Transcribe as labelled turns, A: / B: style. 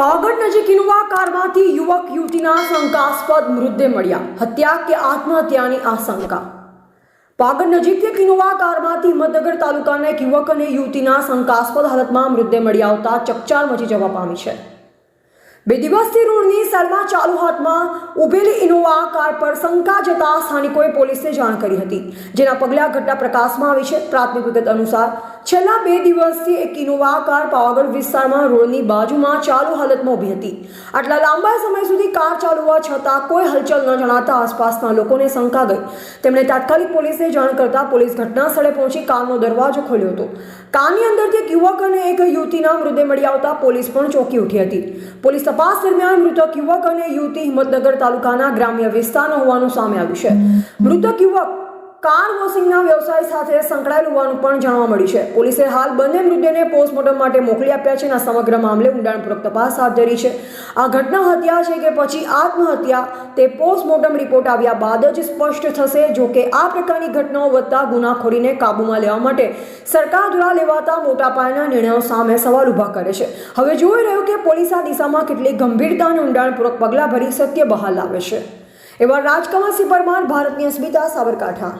A: પાવાગઢ નજીક ઇનોવા કારમાંથી યુવક યુવતીના શંકાસ્પદ મૃતદેહ મળ્યા. હત્યા કે આત્મહત્યાની આશંકા? પાવાગઢ નજીક એક ઇનોવા કારમાંથી હિંમતનગર તાલુકાના એક યુવક અને યુવતીના શંકાસ્પદ હાલતમાં મૃતદેહ મળી આવતા ચકચાર મચી જવા પામી છે. બે દિવસથી રોડની સાઈડમાં ચાલુ હાથમાં ઉભેલી ઇનોવા કાર પર શંકા જતા સ્થાનિકોએ પોલીસને જાણ કરી હતી. જેના પગલે ઘટના પ્રકાશમાં આવી છે. પ્રાથમિક વિગત અનુસાર છેલ્લા બે દિવસથી એક ઇનોવા કાર પાવાગઢ વિસ્તારમાં રોડની બાજુમાં ચાલુ હાલતમાં ઊભી હતી. આટલા લાંબા સમય સુધી કાર ચાલુ છતાં કોઈ હલચલ ન જણાતા આસપાસના લોકોને શંકા ગઈ. તેમણે તાત્કાલિક પોલીસને જાણ કરતા પોલીસ ઘટના સ્થળે પહોંચી કારનો દરવાજો ખોલ્યો હતો. કારની અંદરથી એક યુવક અને એક યુવતીના મૃતદેહ મળી આવતા પોલીસ પણ ચોંકી ઉઠી હતી. પોલીસ તપાસ દરમિયાન મૃતક યુવક અને યુવતી હિંમતનગર તાલુકાના ગ્રામ્ય વિસ્તારનો હોવાનું સામે આવ્યું છે. મૃતક યુવક કાર વોશિંગના વ્યવસાય સાથે સંકળાયેલ હોવાનું પણ જાણવા મળ્યું છે. પોલીસે હાલ બંને મૃતદેહને પોસ્ટમોર્ટમ માટે મોકલી આપ્યા છે અને સમગ્ર મામલે ઊંડાણપૂર્વક તપાસ હાથ ધરી છે. આ ઘટના હત્યા છે કે પછી આત્મહત્યા તે પોસ્ટમોર્ટમ રિપોર્ટ આવ્યા બાદ જ સ્પષ્ટ થશે, જો કે આ પ્રકારની ઘટનાઓ વધતા ગુનાખોરીને કાબૂમાં લેવા માટે સરકાર દ્વારા લેવાતા મોટા પાયાના નિર્ણયો સામે સવાલ ઊભા કરે છે. હવે જોઈ રહ્યું કે પોલીસ આ દિશામાં કેટલી ગંભીરતા અને ઊંડાણપૂર્વક પગલાં ભરી સત્ય બહાર લાવે છે. એવા રાજકમલસિંહ પરમાર ભારતની અસ્મિતા સાબરકાંઠા.